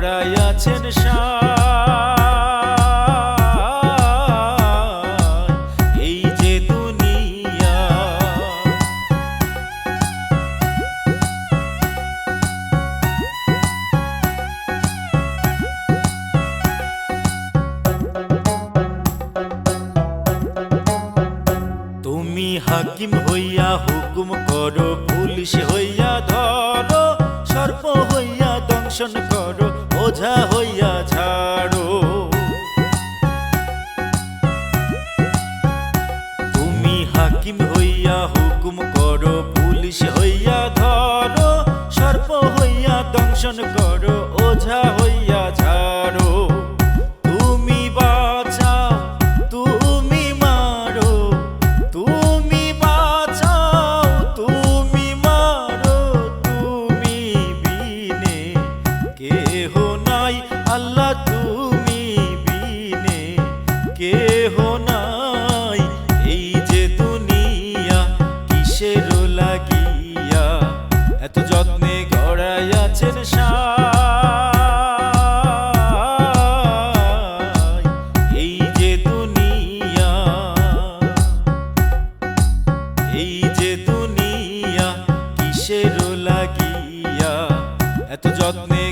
সাই এই যে দুনিয়া। তুমি হাকিম হইয়া হুকুম করো, পুলিশ হইয়া ধরো, সর্প হইয়া দংশন করো। ওঝা হইয়া ছাড়ো। তুমি হাকিম হইয়া হুকুম করো পুলিশ হইয়া নাই। এই যে দুনিয়া কিসের লাগিয়া, এত যত্নে গড়াই আছেন এই যে দুনিয়া, এই যে দুনিয়া কিসের লাগিয়া, এত যত্নে